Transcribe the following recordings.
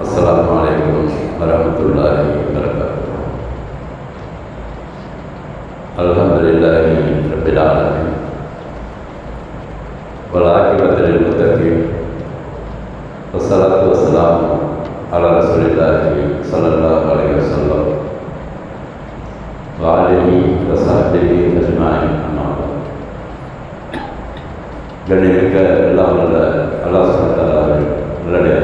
السلام عليكم ورحمة الله وبركاته الحمد لله رب العالمين والعاقبة للمتقين والصلاة والسلام على رسول الله صلى الله عليه وسلم وعليه وصحبه أجمعين أما بعد கண்ணிமிக்க எல்லாம் நல்ல அல்லா சமத்தாளர்கள் நல்லடைய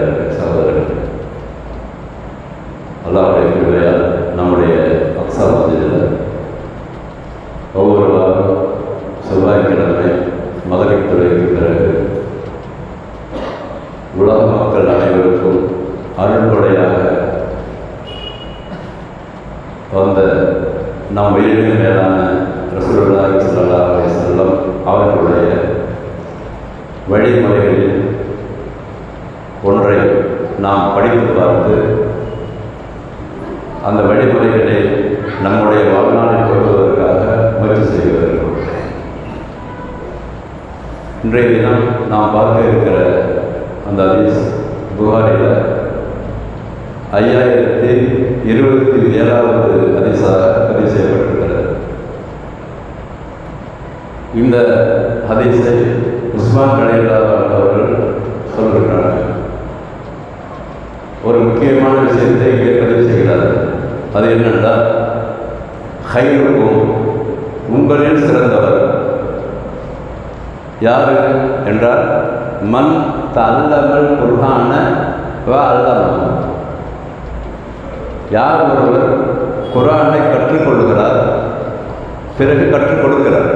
அல்லாவுடைய கிருபையால் நம்முடைய அக்ஸா மதியில் ஒவ்வொரு வாரம் செவ்வாய்க்கிழமை மதுரைத் துறைக்கு பிறகு உலக மக்கள் அனைவருக்கும் அருள்கொடையாக வந்த நம் உயிரினும் மேலான ரசூலுல்லாஹி ஸல்லல்லாஹு அலைஹி வஸல்லம் அவர்களுடைய வழிமுறைகளில் ஒன்றை நாம் படித்து பார்த்து அந்த வழிமுறைகளை நம்முடைய வாழ்நாளை கொள்வதற்காக முயற்சி செய்வதற்கு இன்றைய தினம் நாம் பார்க்க இருக்கிற அந்த அதிஸ் புகாரில் ஐயாயிரத்தி இருபத்தி ஏழாவது அதிசாக பதிவு செய்யப்பட்டிருக்கிறது. இந்த ஹதீஸை உஸ்மான் கலையில்லாத அவர்கள் சொல்கிறார்கள் ஒரு முக்கியமான விஷயத்தை இங்கே பதிவு செய்கிறார்கள். அது என்னென்றால் ஹைருக்கும் உங்களில் சிறந்தவர். யார் என்றால் மண் தல்லமல் குர்ஹான வ அல்லம யார் ஒருவர் குரானை கற்றுக்கொள்கிறார் பிறகு கற்றுக் கொடுக்கிறார்?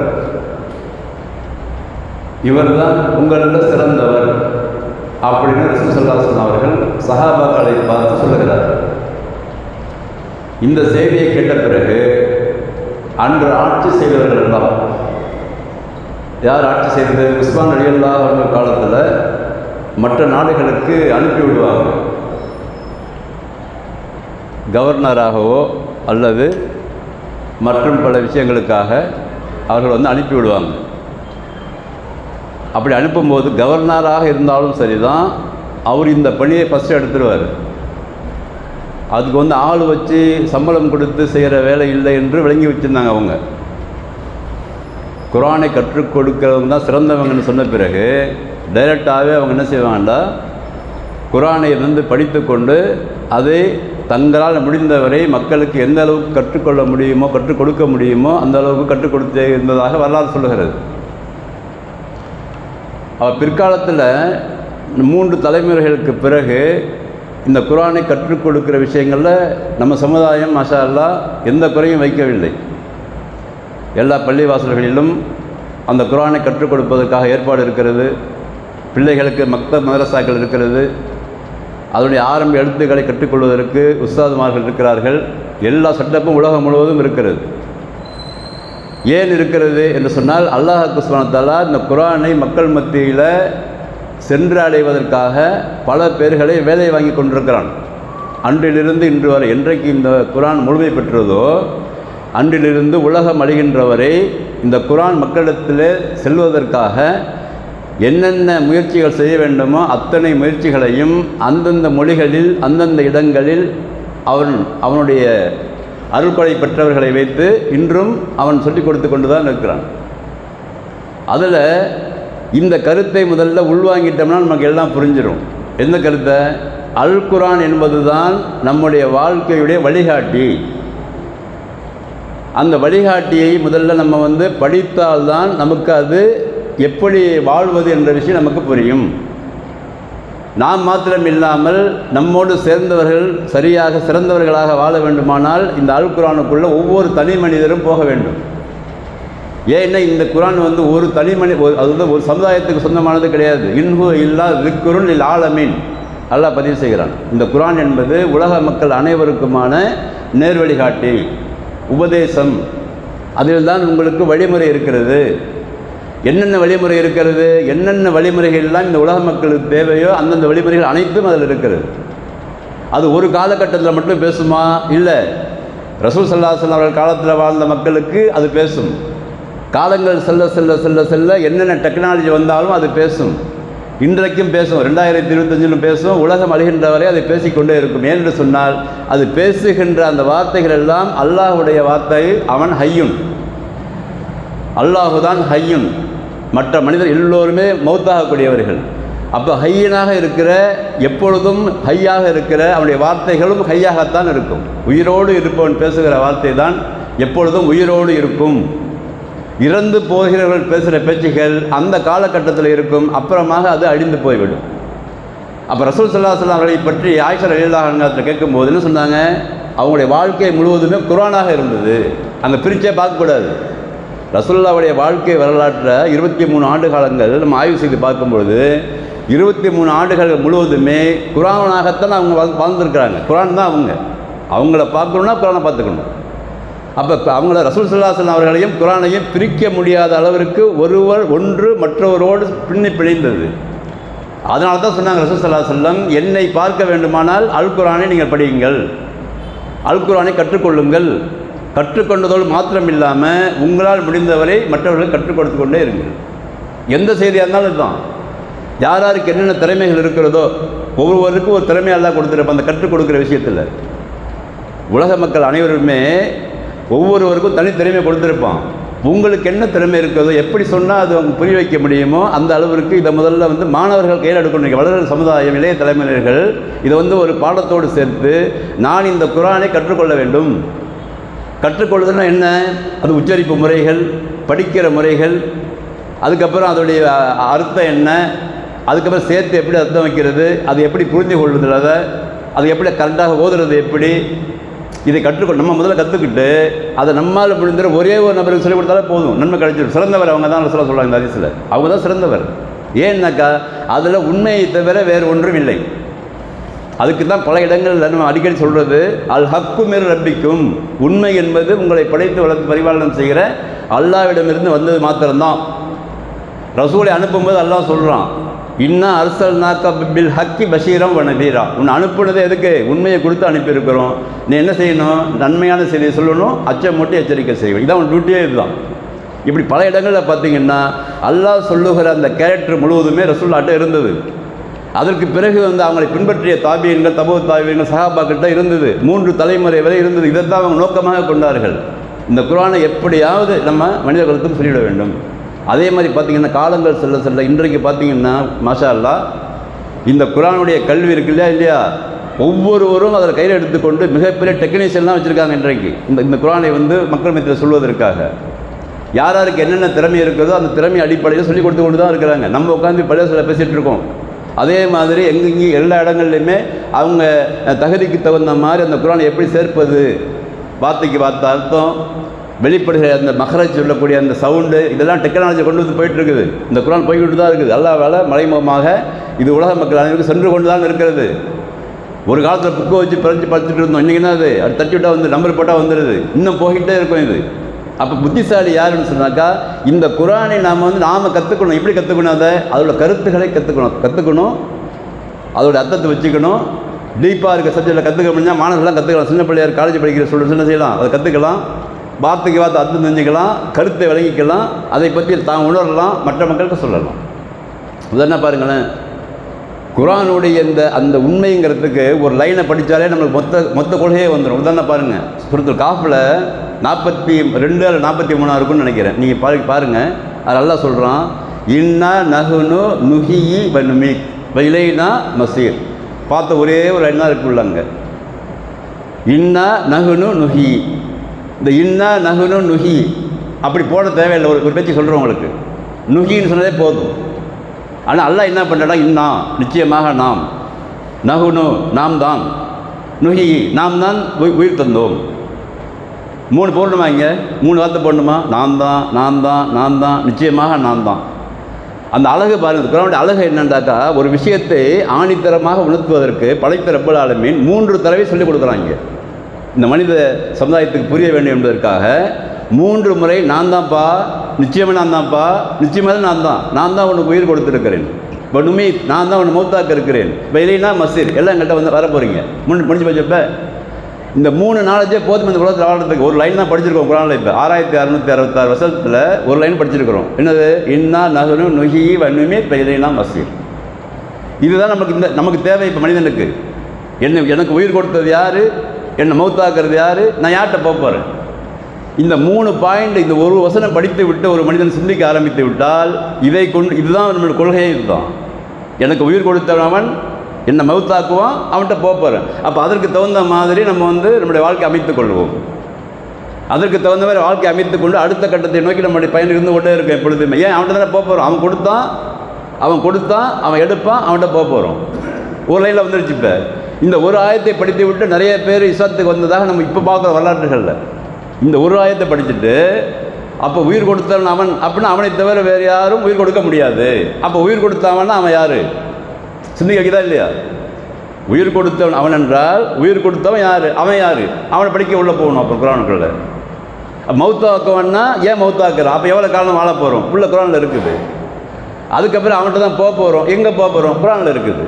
இவர்தான் உங்களில் சிறந்தவர் அப்படின்னு சுசல்லாசன் அவர்கள் சஹாபாக்களை பார்த்து சொல்லுகிறார் இந்த செய்தியை கேட்ட பிறகு அன்று ஆட்சி செய்தவர்கள் எல்லாம். யார் ஆட்சி செய்தது? உஸ்மான் அலியல்லா அவர்கள் காலத்தில் மற்ற நாடுகளுக்கு அனுப்பி விடுவாங்க. கவர்னராகவோ அல்லது மற்றும் பல விஷயங்களுக்காக அவர்கள் வந்து அனுப்பி விடுவாங்க. அப்படி அனுப்பும்போது கவர்னராக இருந்தாலும் சரிதான் அவர் இந்த பணியை ஃபஸ்ட்டு எடுத்துருவார். அதுக்கு வந்து ஆள் வச்சு சம்பளம் கொடுத்து செய்கிற வேலை இல்லை என்று விளங்கி வச்சுருந்தாங்க அவங்க. குரானை கற்றுக் கொடுக்கிறவங்க தான் சிறந்தவங்கன்னு சொன்ன பிறகு டைரெக்டாகவே அவங்க என்ன செய்வாங்கடா குரானை வந்து படித்து கொண்டு அதை தங்களால் முடிந்தவரை மக்களுக்கு எந்த அளவுக்கு கற்றுக்கொள்ள முடியுமோ கற்றுக் கொடுக்க முடியுமோ அந்த அளவுக்கு கற்றுக் கொடுத்து இருந்ததாக வரலாறு சொல்லுகிறது. அவர் பிற்காலத்தில் மூன்று தலைமுறைகளுக்கு பிறகு இந்த குரானை கற்றுக் கொடுக்கிற விஷயங்களில் நம்ம சமுதாயம் மஷா அல்லா எந்த குறையும் வைக்கவில்லை. எல்லா பள்ளிவாசல்களிலும் அந்த குரானை கற்றுக் கொடுப்பதற்காக ஏற்பாடு இருக்கிறது. பிள்ளைகளுக்கு மக்த மதரசாக்கள் இருக்கிறது. அதனுடைய ஆரம்ப எழுத்துக்களை கற்றுக்கொள்வதற்கு உஸ்தாதுமார்கள் இருக்கிறார்கள். எல்லா சட்டப்பும் உலகம் முழுவதும் இருக்கிறது. ஏன் இருக்கிறது என்று சொன்னால் அல்லாஹ் குஸ்மானத்தாலா இந்த குரானை மக்கள் மத்தியில் சென்று அடைவதற்காக பல பேர்களை வேலை வாங்கி கொண்டிருக்கிறான். அன்றிலிருந்து இன்று வரை என்றைக்கு இந்த குரான் முழுமை பெற்றதோ அன்றிலிருந்து உலகம் அழிகின்றவரை இந்த குரான் மக்களிடத்தில் செல்வதற்காக என்னென்ன முயற்சிகள் செய்ய வேண்டுமோ அத்தனை முயற்சிகளையும் அந்தந்த மொழிகளில் அந்தந்த இடங்களில் அவன் அவனுடைய அருள்கொலை பெற்றவர்களை வைத்து இன்றும் அவன் சொல்லிக் கொடுத்து கொண்டு தான் இருக்கிறான். அதில் இந்த கருத்தை முதல்ல உள்வாங்கிட்டோம்னா நமக்கு எல்லாம் புரிஞ்சிடும் எந்த கருத்தை? அல் குரான் என்பது தான் நம்முடைய வாழ்க்கையுடைய வழிகாட்டி. அந்த வழிகாட்டியை முதல்ல நம்ம வந்து படித்தால்தான் நமக்கு அது எப்படி வாழ்வது என்ற விஷயம் நமக்கு புரியும். நாம் மாத்திரம் இல்லாமல் நம்மோடு சேர்ந்தவர்கள் சரியாக சிறந்தவர்களாக வாழ வேண்டுமானால் இந்த அல் குரானுக்குள்ளே ஒவ்வொரு தனி மனிதரும் போக வேண்டும். ஏன்னா இந்த குரான் வந்து ஒரு தனிமனி அது வந்து ஒரு சமுதாயத்துக்கு சொந்தமானது கிடையாது. இன்ஹு இல்லா விக்குருள் இல் ஆலமீன். அல்லாஹ் பதிவு செய்கிறான். இந்த குரான் என்பது உலக மக்கள் அனைவருக்குமான நேர் வழிகாட்டி உபதேசம். அதில் தான் உங்களுக்கு வழிமுறை இருக்கிறது. என்னென்ன வழிமுறை இருக்கிறது? என்னென்ன வழிமுறைகள் எல்லாம் இந்த உலக மக்களுக்கு தேவையோ அந்தந்த வழிமுறைகள் அனைத்தும் அதில் இருக்கிறது. அது ஒரு காலகட்டத்தில் மட்டும் பேசுமா? இல்லை. ரசூல் சல்லாஹன் அவர்கள் காலத்தில் வாழ்ந்த மக்களுக்கு அது பேசும். காலங்கள் செல்ல செல்ல செல்ல செல்ல என்னென்ன டெக்னாலஜி வந்தாலும் அது பேசும். இன்றைக்கும் பேசும் ரெண்டாயிரத்தி இருபத்தஞ்சிலும் பேசும் உலகம் அழிகின்ற வரை அதை பேசிக்கொண்டே இருக்கும். ஏனென்று சொன்னால் அது பேசுகின்ற அந்த வார்த்தைகள் எல்லாம் அல்லாஹுடைய வார்த்தை அவன் ஹையுன். அல்லாஹுதான் ஹையுன். மற்ற மனிதர் எல்லோருமே மௌத்தாகக்கூடியவர்கள். அப்போ ஹையனாக இருக்கிற எப்பொழுதும் ஹையாக இருக்கிற அவனுடைய வார்த்தைகளும் ஹையாகத்தான் இருக்கும். உயிரோடு இருப்பவன் பேசுகிற வார்த்தை தான் எப்பொழுதும் உயிரோடு இருக்கும். இறந்து போகிறவர்கள் பேசுகிற பேச்சுகள் அந்த காலகட்டத்தில் இருக்கும் அப்புறமாக அது அழிந்து போய்விடும். அப்போ ரசூல் சல்லாஹ் அவர்களை பற்றி ஆயிஷர் அலிலாஹத்தில் கேட்கும்போது என்ன சொன்னாங்க? அவங்களுடைய வாழ்க்கை முழுவதுமே குரானாக இருந்தது. அந்த பிரிச்சே பார்க்கக்கூடாது ரசுல்லாவுடைய வாழ்க்கை வரலாற்றில் இருபத்தி மூணு ஆண்டு காலங்கள் நம்ம ஆய்வு செய்து பார்க்கும்பொழுது இருபத்தி மூணு ஆண்டுகள் முழுவதுமே குரானாகத்தான் அவங்க வாழ் வாழ்ந்துருக்கிறாங்க. குரான் தான் அவங்க. அவங்கள பார்க்கணுன்னா குரானை பார்த்துக்கணும். அப்போ அவங்கள ரசூல் சல்லாசன் அவர்களையும் குரானையும் பிரிக்க முடியாத அளவிற்கு ஒருவர் ஒன்று மற்றவரோடு பின்னி பிணைந்தது அதனால தான் சொன்னாங்க ரசூல் சல்லா செல்லம் என்னை பார்க்க வேண்டுமானால் அல் குரானை நீங்கள் படியுங்கள். அல் குரானை கற்றுக்கொள்ளுங்கள். கற்றுக்கொண்டதோடு மாத்திரம் இல்லாமல் உங்களால் முடிந்தவரை மற்றவர்களுக்கு கற்றுக் கொடுத்து கொண்டே இருங்கள். எந்த செய்தியாக இருந்தாலும் இதுதான். யார் யாருக்கு என்னென்ன திறமைகள் இருக்கிறதோ ஒவ்வொருவருக்கும் ஒரு திறமை தான் கொடுத்துருப்போம் அந்த கற்றுக் கொடுக்குற விஷயத்தில். உலக மக்கள் அனைவருமே ஒவ்வொருவருக்கும் தனி திறமை கொடுத்துருப்பான். உங்களுக்கு என்ன திறமை இருக்கிறதோ எப்படி சொன்னால் அது அவங்க புரிய வைக்க முடியுமோ அந்த அளவிற்கு இதை முதல்ல வந்து மாணவர்கள் கையில் எடுக்கணும் வளர்கிற சமுதாயம் இளைய தலைமுறைகள் இதை வந்து ஒரு பாடத்தோடு சேர்த்து நான் இந்த குரானை கற்றுக்கொள்ள வேண்டும். கற்றுக்கொள்வதுன்னா என்ன? அது உச்சரிப்பு முறைகள் படிக்கிற முறைகள் அதுக்கப்புறம் அதோடைய அர்த்தம் என்ன? அதுக்கப்புறம் சேர்த்து எப்படி அர்த்தம் வைக்கிறது? அது எப்படி புரிந்து கொள்வதில் அதை? அது எப்படி கரெக்டாக ஓதுறது எப்படி? இதை கற்றுக்கொள் நம்ம முதல்ல கற்றுக்கிட்டு அதை நம்மால் முடிந்த ஒரே ஒரு நபருக்கு சொல்லிக் கொடுத்தாலே போதும். நன்மை கிடைச்சிடும் சிறந்தவர் அவங்க தான் சொல்ல சொல்கிறாங்க இந்த அதிசயில் அவங்க தான் சிறந்தவர். ஏன்னாக்கா அதில் உண்மையை தவிர வேறு ஒன்றும் இல்லை. அதுக்கு தான் பல இடங்களில் நம்ம அடிக்கடி சொல்கிறது அல் ஹக்குமிர் ரப்பிக்கும். உண்மை என்பது உங்களை படைத்து வளர்த்து பரிபாலனம் செய்கிற அல்லாவிடமிருந்து வந்தது மாத்திரம்தான். ரசூலை அனுப்பும்போது அல்லாஹ் சொல்கிறான் இன்னும் அரசல் நாக்கா பில் ஹக்கி பஷீரம் வனபீரா உன்னை அனுப்புனது எதுக்கு? உண்மையை கொடுத்து அனுப்பியிருக்கிறோம். நீ என்ன செய்யணும்? நன்மையான செய்தியை சொல்லணும் அச்சமூட்டி எச்சரிக்கை செய்யணும். இதான் உன் டியூட்டியே இதுதான். இப்படி பல இடங்களில் பார்த்தீங்கன்னா அல்லாஹ் சொல்லுகிற அந்த கேரக்டர் முழுவதுமே ரசூல்லாட்ட இருந்தது. அதற்கு பிறகு வந்து அவங்களை பின்பற்றிய தாபியன்கள் தபு தாபியன்கள் சகாபாக்கிட்ட இருந்தது. மூன்று தலைமுறை வரை இருந்தது. இதைத்தான் அவங்க நோக்கமாக கொண்டார்கள். இந்த குரானை எப்படியாவது நம்ம மனிதர்களுக்கும் சொல்லிவிட வேண்டும். அதே மாதிரி பார்த்தீங்கன்னா காலங்கள் செல்ல செல்ல இன்றைக்கு பார்த்தீங்கன்னா மாஷா அல்லாஹ் இந்த குரானுடைய கல்வி இருக்கு இல்லையா இல்லையா? ஒவ்வொருவரும் அதில் கையில் எடுத்துக்கொண்டு மிகப்பெரிய டெக்னீஷியன்லாம் வச்சுருக்காங்க இன்றைக்கு. இந்த இந்த குரானை வந்து மக்கள் மத்தியில் சொல்வதற்காக. யார் யாருக்கு என்னென்ன திறமை இருக்கிறதோ அந்த திறமை அடிப்படையில் சொல்லி கொடுத்து கொண்டு தான் இருக்கிறாங்க. நம்ம உட்காந்து பழைய சில பேசிகிட்டு இருக்கோம். அதே மாதிரி எங்கெங்கேயும் எல்லா இடங்கள்லையுமே அவங்க தகுதிக்கு தகுந்த மாதிரி அந்த குரானை எப்படி சேர்ப்பது? வார்த்தைக்கு வார்த்தை அர்த்தம் வெளிப்படுகிற அந்த மகரஜ் சொல்லக்கூடிய அந்த சவுண்டு இதெல்லாம் டெக்னாலஜி கொண்டு வந்து போயிட்டு இருக்குது இந்த குரான் போய்கிட்டு தான் இருக்குது. எல்லா வேலை மறைமுகமாக இது உலக மக்கள் அனைவருக்கும் சென்று கொண்டு தான் இருக்கிறது. ஒரு காலத்தில் புக்கை வச்சு பிறஞ்சு படிச்சுட்டு இருந்தோம். இன்றைக்கி என்ன அது அது தட்டி விட்டால் வந்து நம்பர் போட்டால் வந்துடுது இன்னும் போய்கிட்டே இருக்கும் இது. அப்போ புத்திசாலி யாருன்னு சொன்னாக்கா இந்த குரானை நாம் வந்து நாம் கற்றுக்கணும் எப்படி கற்றுக்கணும் அதை? அதோட கருத்துக்களை கற்றுக்கணும் கற்றுக்கணும் அதோட அர்த்தத்தை வச்சுக்கணும். டீப்பாக இருக்க சப்ஜெக்டில் கற்றுக்க முடிஞ்சால் மாணவர்கள்லாம் கற்றுக்கலாம் சின்ன பிள்ளையார் காலேஜ் படிக்கிற ஸ்டூடெண்ட்ஸ் என்ன செய்யலாம்? அதை கற்றுக்கலாம் வார்த்தைக்கு வார்த்தை அர்த்தம் தெரிஞ்சுக்கலாம் கருத்தை விளங்கிக்கலாம் அதை பற்றி தான் உணரலாம் மற்ற மக்களுக்கு சொல்லலாம். உதாரண பாருங்களேன் குரானுடைய இந்த அந்த உண்மைங்கிறதுக்கு ஒரு லைனை படித்தாலே நம்மளுக்கு மொத்த மொத்த கொள்கையே வந்துடும் உதாரணம் பாருங்கள் சுருத்தல் காஃபில் நாற்பத்தி ரெண்டு அல்ல நாற்பத்தி மூணாக இருக்கும்னு நினைக்கிறேன். நீங்கள் பாரு பாருங்கள் அது நல்லா சொல்கிறான் இன்னா நகுனு நுஹி வனுமி இலைனா மசீர். பார்த்த ஒரே ஒரு லைன் தான் இருக்குள்ள அங்கே இன்னா நகுனு நுகி இந்த இன்னா நகுனு நுஹி அப்படி போட தேவையில்லை ஒரு ஒரு பேச்சு சொல்கிறோம் உங்களுக்கு. நுகின்னு சொன்னதே போதும். ஆனால் அல்லாஹ் என்ன பண்ணுறா இன்னா நிச்சயமாக நாம். நகுனு நாம் தான் நுகி நாம் தான் உயிர் தந்தோம். மூணு போடணுமா இங்கே? மூணு வார்த்தை போடணுமா? நான் தான் நான் தான் நான் தான் நிச்சயமாக நான் தான் அந்த அழகு பாருங்கள் குரானுடைய அழகு என்னண்டாக்கா ஒரு விஷயத்தை ஆணித்தரமாக உணர்த்துவதற்கு படைத்த ரப்பல் ஆலமீன் மூன்று தடவை சொல்லிக் கொடுக்குறாங்க இந்த மனித சமுதாயத்துக்கு புரிய வேண்டும் என்பதற்காக மூன்று முறை நான் தான்ப்பா நிச்சயமாக நான் தான்ப்பா நிச்சயமாக நான் தான். நான் தான் உனக்கு உயிர் கொடுத்துருக்கிறேன். இப்போ உண்மை நான் தான் உன்னை மௌத்தாக்க இருக்கிறேன். இப்போ இல்லைன்னா மசீர் எல்லாம் எங்கள்கிட்ட வந்து வர போகிறீங்க முன் முடிஞ்சு போச்சப்ப இந்த மூணு நாலேஜே போதும் இந்த உலகத்தில் வாழ்றதுக்கு. ஒரு லைன் தான் படிச்சிருக்கோம் குரானில் இப்போ. ஆறாயிரத்தி அறுநூத்தி அறுபத்தாறு வருஷத்தில் ஒரு லைன் படிச்சிருக்கிறோம். என்னது? இன்னா நகனு நுகி வன்னுமே பெயரினா மசீர் இதுதான் நமக்கு இந்த நமக்கு தேவை இப்போ மனிதனுக்கு. என்ன எனக்கு உயிர் கொடுத்தது யார்? என்னை மௌத்தாக்குறது யார்? நான் யார்கிட்ட போக போகிறேன் இந்த மூணு பாயிண்ட் இந்த ஒரு வசனம் படித்து விட்டு ஒரு மனிதன் சிந்திக்க ஆரம்பித்து விட்டால் இதை கொண்டு இதுதான் நம்மளுடைய கொள்கையே இதுதான். எனக்கு உயிர் கொடுத்தவன் என்னை மவுத்தாக்குவான் அவன்கிட்ட போக போகிறேன் அப்போ அதற்கு தகுந்த மாதிரி நம்ம வந்து நம்முடைய வாழ்க்கை அமைத்துக் கொள்வோம். அதற்கு தகுந்த மாதிரி வாழ்க்கை அமைத்து கொண்டு அடுத்த கட்டத்தை நோக்கி நம்முடைய பயன் இருந்து கொண்டே இருக்கும் எப்பொழுதுமே. ஏன் அவன்கிட்ட தானே போக போகிறோம் அவன் கொடுத்தான் அவன் கொடுத்தான் அவன் எடுப்பான் அவன்கிட்ட போக போகிறோம் ஒரு லைனில் வந்துருச்சு இப்போ. இந்த ஒரு ஆயத்தை படித்து விட்டு நிறைய பேர் இஸ்லாத்துக்கு வந்ததாக நம்ம இப்போ பார்க்குற வரலாற்றுகளில் இந்த ஒரு ஆயத்தை படிச்சுட்டு அப்போ உயிர் கொடுத்தவன் அவன் அப்படின்னா அவனை தவிர வேறு யாரும் உயிர் கொடுக்க முடியாது. அப்போ உயிர் கொடுத்தவன்னா அவன் யார்? சிந்திக்கிறதா இல்லையா? உயிர் கொடுத்தவன் அவன் என்றால் உயிர் கொடுத்தவன் யார்? அவன் யார்? அவனை படிக்க உள்ளே போகணும் அப்போ குரானுக்குள்ள. மௌத்தாக்குவன்னா ஏன் மௌத்தாக்குறான்? அப்போ எவ்வளோ காலம் வாழ போகிறோம் உள்ள குரானில் இருக்குது. அதுக்கப்புறம் அவன்கிட்ட தான் போக போகிறோம் எங்கே போக போகிறோம் குரானில் இருக்குது.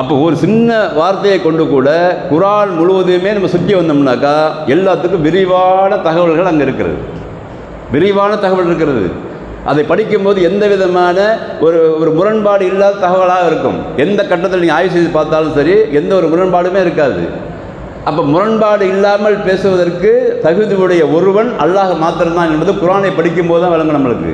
அப்போ ஒரு சின்ன வார்த்தையை கொண்டு கூட குரான் முழுவதுமே நம்ம சுற்றி வந்தோம்னாக்கா எல்லாத்துக்கும் விரிவான தகவல்கள் அங்கே இருக்கிறது. விரிவான தகவல் இருக்கிறது. அதை படிக்கும்போது எந்த விதமான ஒரு ஒரு முரண்பாடு இல்லாத தகவலாக இருக்கும். எந்த கட்டத்தில் நீங்கள் ஆய்வு செய்து பார்த்தாலும் சரி எந்த ஒரு முரண்பாடுமே இருக்காது. அப்போ முரண்பாடு இல்லாமல் பேசுவதற்கு தகுதியுடைய ஒருவன் அல்லாஹ் மாத்திரம்தான் என்பது குரானை படிக்கும்போது தான் விளங்கும் நம்மளுக்கு.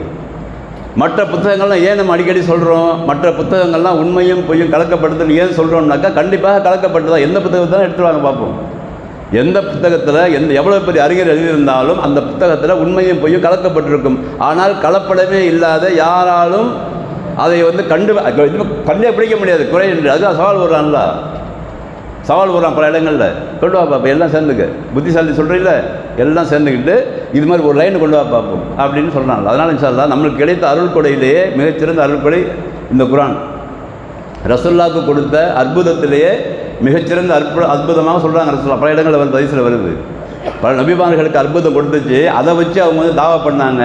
மற்ற புத்தகங்கள்லாம் ஏன் நம்ம அடிக்கடி சொல்கிறோம் மற்ற புத்தகங்கள்லாம் உண்மையும் பொய்யும் கலக்கப்படுதுன்னு ஏன் சொல்கிறோம்னாக்கா கண்டிப்பாக கலக்கப்பட்டதா. எந்த புத்தகத்தை தான் எடுத்து வாங்க பார்ப்போம். எந்த புத்தகத்தில் எந்த எவ்வளோ பெரிய அறிஞர் எழுதியிருந்தாலும் அந்த புத்தகத்தில் உண்மையும் பொய்யும் கலக்கப்பட்டிருக்கும். ஆனால் கலப்படமே இல்லாத யாராலும் அதை வந்து கண்டு கண்டே பிடிக்க முடியாது. குறை என்று. அதுதான் சவால் வர்றான்ல சவால் வருவான் பல இடங்களில். கொண்டு வா பாப்பா எல்லாம் சேர்ந்துக்க. புத்திசாலி சொல்கிறீங்கள எல்லாம் சேர்ந்துக்கிட்டு இது மாதிரி ஒரு லைன் கொண்டு வா பார்ப்போம் அப்படின்னு சொல்கிறாங்க அதனால் இன்ஷால்லா நம்மளுக்கு கிடைத்த அருள் கொடையிலேயே மிகச்சிறந்த அருள் கொடை இந்த குரான். ரசுல்லாவுக்கு கொடுத்த அற்புதத்திலேயே மிகச்சிறந்த அற்புத அற்புதமாக சொல்கிறாங்க ரசுல்லா பல இடங்களில் வந்து வயசில் வருது. பல நபிமான்களுக்கு அற்புதம் கொடுத்துச்சு. அதை வச்சு அவங்க வந்து தாவா பண்ணாங்க.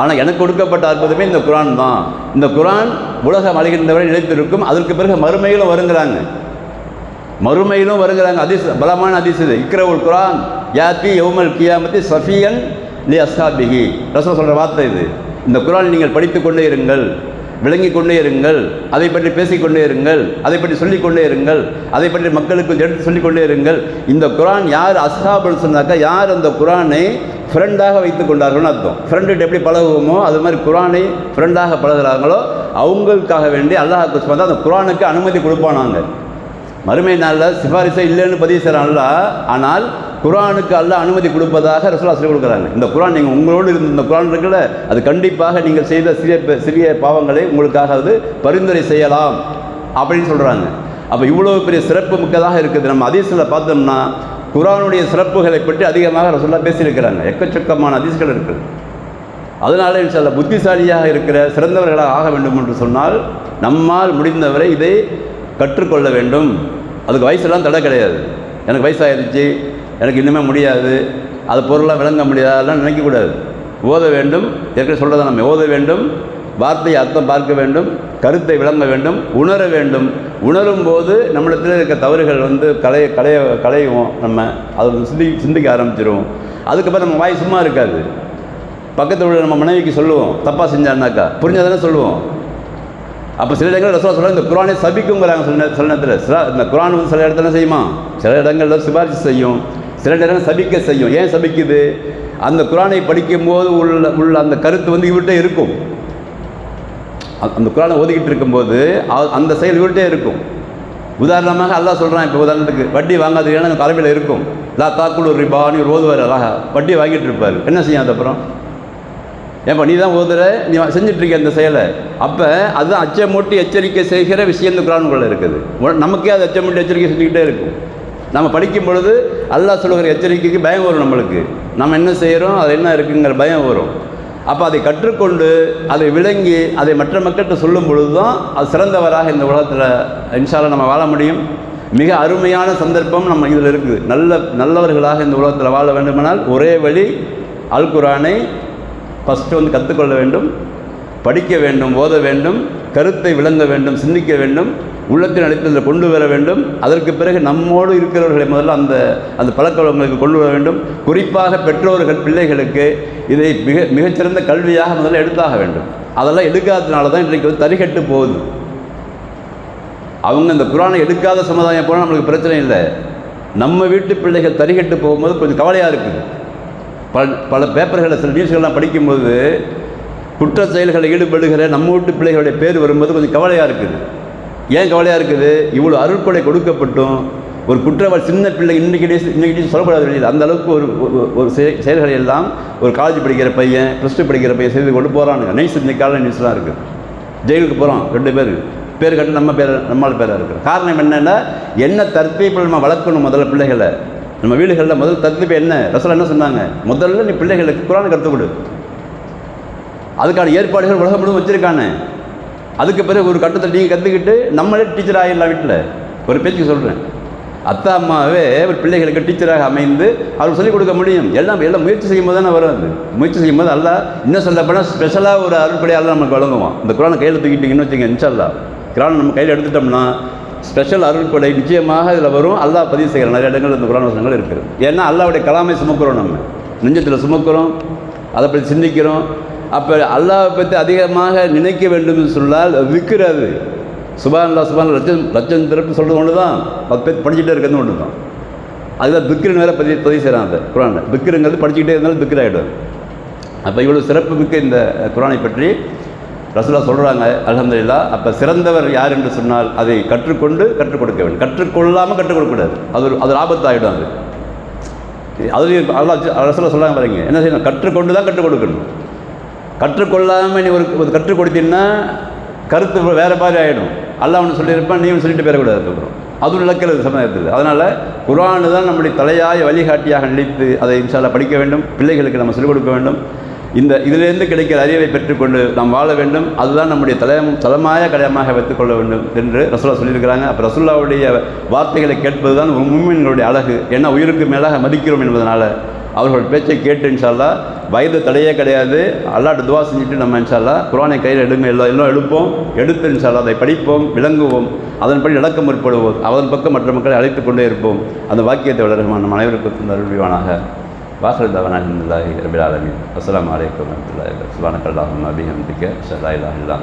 ஆனால் எனக்கு கொடுக்கப்பட்ட அற்புதமே இந்த குரான் தான். இந்த குரான் உலகம் அழிகின்றவரை நிலைத்திருக்கும் அதற்கு பிறகு மறுமையிலும் வருங்கிறாங்க. மறுமையிலும் வருகிறாங்க அதிஸ் பலமான அதிஸ் இது. இக்ரவுல் குரான் யாத்தி யவுமல் கியாமத்தி சஃபியன் லி அஸ்ஹாபிஹி ரசம் சொல்கிற வார்த்தை இது. இந்த குரான் நீங்கள் படித்து கொண்டே இருங்கள் விளங்கி கொண்டே இருங்கள் அதை பற்றி பேசிக்கொண்டே இருங்கள் அதை பற்றி சொல்லிக்கொண்டே இருங்கள் அதை பற்றி மக்களுக்கு எடுத்து சொல்லிக்கொண்டே இருங்கள். இந்த குரான் யார் அஸ்ஹாபுன்னு சொன்னாக்கா? யார் அந்த குரானை ஃப்ரெண்டாக வைத்து கொண்டார்கள்னு அர்த்தம். ஃப்ரெண்டுகிட்ட எப்படி பழகுவோமோ அது மாதிரி குரானை ஃப்ரெண்டாக பழகுறாங்களோ அவங்களுக்காக வேண்டி அல்லாஹ் வந்து அந்த குரானுக்கு அனுமதி கொடுப்பானாங்க மறுமை நாளில் சிபாரிசை இல்லைன்னு பதிவு செய்கிறான்ல ஆனால் குரானுக்கு அல்ல அனுமதி கொடுப்பதாக ரசூலா சொல்லி கொடுக்குறாங்க. இந்த குரான் நீங்கள் உங்களோடு இருந்த இந்த குரான் இருக்குல்ல அது கண்டிப்பாக நீங்கள் செய்த சிறிய சிறிய பாவங்களை உங்களுக்காக அது பரிந்துரை செய்யலாம் அப்படின்னு சொல்கிறாங்க அப்போ இவ்வளோ பெரிய சிறப்பு மிக்கதாக இருக்குது. நம்ம அதிசயில் பார்த்தோம்னா குரானுடைய சிறப்புகளை பற்றி அதிகமாக ரசூலா பேசியிருக்கிறாங்க. எக்கச்சக்கமான அதிசயங்கள் இருக்குது அதனால சில புத்திசாலியாக இருக்கிற சிறந்தவர்களாக ஆக வேண்டும் என்று சொன்னால் நம்மால் முடிந்தவரை இதை கற்றுக்கொள்ள வேண்டும். அதுக்கு வயசுலாம் தடை கிடையாது. எனக்கு வயசாகிடுச்சு எனக்கு இன்னுமே முடியாது அது பொருளாக விளங்க முடியாதெல்லாம் நினைக்கக்கூடாது ஓத வேண்டும் ஏற்கனவே சொல்கிறத நம்ம ஓத வேண்டும் வார்த்தையை அர்த்தம் பார்க்க வேண்டும் கருத்தை விளங்க வேண்டும் உணர வேண்டும். உணரும் போது நம்மளிடத்தில் இருக்க தவறுகள் வந்து கலைய கலைய கலையுவோம் நம்ம அதை சிந்தி சிந்திக்க ஆரம்பிச்சிருவோம். அதுக்கப்புறம் நம்ம வாய் சும்மா இருக்காது. பக்கத்தில் உள்ள நம்ம மனைவிக்கு சொல்லுவோம் தப்பாக செஞ்சான்னாக்கா? புரிஞ்சாதானே சொல்லுவோம். அப்போ சில இடங்களில் ரசோலா சொல்ல இந்த குரானை சபிக்குங்கிறாங்க சில நே- சில நேரத்தில் சில இந்த குரான் வந்து சில இடத்துல செய்யுமா? சில இடங்களில் சிபாரிசு செய்யும். சில நேரம் சபிக்க செய்யும். ஏன் சபிக்குது? அந்த குரானை படிக்கும்போது உள்ள உள்ள அந்த கருத்து வந்து இவர்கிட்ட இருக்கும். அந்த குரானை ஓதிக்கிட்டு இருக்கும்போது அந்த செயல் இவர்கிட்டே இருக்கும். உதாரணமாக அல்லாஹ் சொல்கிறான் இப்போ உதாரணத்துக்கு வட்டி வாங்காதீங்கன்னா ஏன்னா அந்த இருக்கும். லா தாக்குள் ரிபான்னு ஒரு ஓதுவார் அழகா வட்டி வாங்கிட்டு இருப்பார். என்ன செய்யும் அது அப்புறம் நீ தான் ஓதுற? நீ செஞ்சிட்ருக்க அந்த செயலை. அப்போ அதுதான் அச்சமூட்டி எச்சரிக்கை செய்கிற விஷயம் இந்த குரானுக்குள்ள இருக்குது. நமக்கே அது அச்சமூட்டி எச்சரிக்கை செஞ்சுக்கிட்டே இருக்கும். நம்ம படிக்கும் பொழுது அல்லாஹ் சொல்லுகிற எச்சரிக்கைக்கு பயம் வரும் நம்மளுக்கு. நம்ம என்ன செய்கிறோம் அது என்ன இருக்குங்கிற பயம் வரும். அப்போ அதை கற்றுக்கொண்டு அதை விளங்கி அதை மற்ற மக்கள்கிட்ட சொல்லும் பொழுது தான் அது சிறந்தவராக இந்த உலகத்தில் இன்ஷால நம்ம வாழ முடியும். மிக அருமையான சந்தர்ப்பம் நம்ம இதில் இருக்குது. நல்ல நல்லவர்களாக இந்த உலகத்தில் வாழ வேண்டுமானால் ஒரே வழி அல் குரானை ஃபஸ்ட்டு வந்து கற்றுக்கொள்ள வேண்டும் படிக்க வேண்டும் ஓத வேண்டும் கருத்தை விளங்க வேண்டும் சிந்திக்க வேண்டும் உள்ளத்தின் அடித்ததில் கொண்டு வர வேண்டும். அதற்கு பிறகு நம்மோடு இருக்கிறவர்களை முதல்ல அந்த அந்த பழக்க கொண்டு வர வேண்டும். குறிப்பாக பெற்றோர்கள் பிள்ளைகளுக்கு இதை மிக மிகச்சிறந்த கல்வியாக முதல்ல எடுத்தாக வேண்டும். அதெல்லாம் எடுக்காததுனால தான் இன்றைக்கு வந்து தரிகட்டு போகுது. அவங்க இந்த குரானை எடுக்காத சமுதாயம் போனால் நம்மளுக்கு பிரச்சனை இல்லை. நம்ம வீட்டு பிள்ளைகள் தறிகட்டு போகும்போது கொஞ்சம் கவலையாக இருக்குது. பல பல பேப்பர்களை சில நியூஸ்கள்லாம் படிக்கும்போது குற்ற செயல்களில் ஈடுபடுகிற நம்ம வீட்டு பிள்ளைகளுடைய பேர் வரும்போது கொஞ்சம் கவலையாக இருக்குது. ஏன் கவலையாக இருக்குது? இவ்வளோ அருட்கொலை கொடுக்கப்பட்டும் ஒரு குற்றவாளி சின்ன பிள்ளை இன்றைக்கி இன்றைக்கி இன்னைக்கு டேஸ் சொல்லப்படாத வெளியில். அந்த அளவுக்கு ஒரு ஒரு- செயல்களை எல்லாம் ஒரு காலேஜ் படிக்கிற பையன் ப்ளஸ் டூ படிக்கிற பையன் செய்து கொண்டு போகிறானுங்க நைஸ் இன்னைக்கு கால நியூஸ்லாம் இருக்குது ஜெயிலுக்கு போகிறோம் ரெண்டு பேர். பேர் கட்டு நம்ம பேர் நம்மளால் பேராக இருக்கிறோம். காரணம் என்னென்னா என்ன தற்கை நம்ம வளர்க்கணும் முதல்ல பிள்ளைகளை. நம்ம வீடுகளில் முதல் தற்பீப்பு என்ன? ரசல் என்ன சொன்னாங்க? முதல்ல நீ பிள்ளைகளுக்கு குரான் கற்றுக் கொடு. அதுக்கான ஏற்பாடுகள் உலகம் முழுவதும் வச்சுருக்கானே. அதுக்கு பிறகு ஒரு கட்டத்தில் நீங்கள் கற்றுக்கிட்டு நம்மளே டீச்சர் ஆகிடலாம் வீட்டில். ஒரு பேச்சுக்கு சொல்கிறேன் அத்தா அம்மாவே ஒரு பிள்ளைகளுக்கு டீச்சராக அமைந்து அவருக்கு சொல்லிக் கொடுக்க முடியும். எல்லாம் எல்லாம் முயற்சி செய்யும் போது தானே வரும் அது. முயற்சி செய்யும் போது அல்ல. இன்னும் சொல்ல போனால் ஸ்பெஷலாக ஒரு அருள்படையால் நமக்கு வழங்குவோம் இந்த குரானை கையில் தூக்கிட்டீங்கன்னு வச்சுங்க இன்ஷல்லா குரானை நம்ம கையில் எடுத்துட்டோம்னா ஸ்பெஷல் அருள்கொடை நிச்சயமாக இதில் வரும். அல்லாஹ் பதிவு செய்கிற நிறைய இடங்கள் இந்த குரான் வசனங்கள் இருக்குது. ஏன்னா அல்லாவுடைய கலாமை சுமக்கிறோம் நம்ம. நெஞ்சத்தில் சுமக்கிறோம். அதை பற்றி சிந்திக்கிறோம். அப்போ அல்லாவை பற்றி அதிகமாக நினைக்க வேண்டும் என்று சொன்னால் விற்கிறது சுபான்லா சுபான் லட்சம் லட்சம் திறப்பு சொல்கிறது ஒன்று தான் பத்து பேர் படிச்சுட்டே இருக்கிறது ஒன்று தான் அதுதான் பிக்ருன்னு வேறு பதிவு பதிவு செய்கிறான் அந்த குரானை. பிக்ருங்கிறது படிச்சுக்கிட்டே இருந்தாலும் பிக்ரு அப்போ இவ்வளோ சிறப்பு மிக்க இந்த குரானை பற்றி ரசூலா சொல்கிறாங்க அலமதுல்லா அப்போ சிறந்தவர் யார் என்று சொன்னால் அதை கற்றுக்கொண்டு கற்றுக் கொடுக்க வேண்டும். கற்றுக்கொள்ளாமல் கற்றுக் கொடுக்கக்கூடாது அது ஒரு அது ஆபத்தாகிடும் அது. அதுலேயும் அல்லா ரசூலா சொல்கிறாங்க பாருங்க என்ன செய்யணும்? கற்றுக்கொண்டு தான் கற்றுக் கொடுக்கணும். கற்றுக்கொள்ளாமல் நீ ஒரு கற்றுக் கொடுத்தீங்கன்னா கருத்து வேறு மாதிரி ஆகிடும் அல்லாஹ் ஒன்று சொல்லியிருப்பான் நீ சொல்லிட்டு போயிடக்கூடாது அதுக்கப்புறம். அதுவும் இழக்கிறது சமயத்தில். அதனால் குரானு தான் நம்முடைய தலையாய வழிகாட்டியாக நினைத்து அதை இன்ஷால்லா படிக்க வேண்டும். பிள்ளைகளுக்கு நம்ம சொல்லிக் கொடுக்க வேண்டும். இந்த இதிலிருந்து கிடைக்கிற அறிவை பெற்றுக்கொண்டு நாம் வாழ வேண்டும். அதுதான் நம்முடைய தலை தலமாய கடயமாக வைத்துக்கொள்ள வேண்டும் என்று ரசுல்லா சொல்லியிருக்கிறாங்க. அப்போ ரசுல்லாவுடைய வார்த்தைகளை கேட்பது தான் மும்மின்களுடைய அழகு. ஏன்னா உயிருக்கு மேலாக மதிக்கிறோம் என்பதனால் அவர்கள் பேச்சை கேட்டு இன்ஷால்லா வயது தடையே கிடையாது. அல்லாட்டு துவா செஞ்சுட்டு நம்ம இன்ஷால்லா குரானை கையில் எடுங்க எல்லாம் எல்லாம் எடுப்போம். எடுத்து இன்ஷால்லா அதை படிப்போம் விளங்குவோம். அதன்படி நடக்க முற்படுவோம். அதன் பக்கம் மற்ற மக்களை அழைத்து கொண்டே இருப்போம். அந்த வாக்கியத்தை வளருமா நம்ம அனைவருக்கும் அருள்வானாக வாசல் தவனாக ரபில் ஆலமின் அஸ்லாம் வலைக்கம் வரமத்துல்லாஹி சுபானக்கல்லாஹும் அபிஹம்திக்க ஷலா இல்லாஹ் இல்லா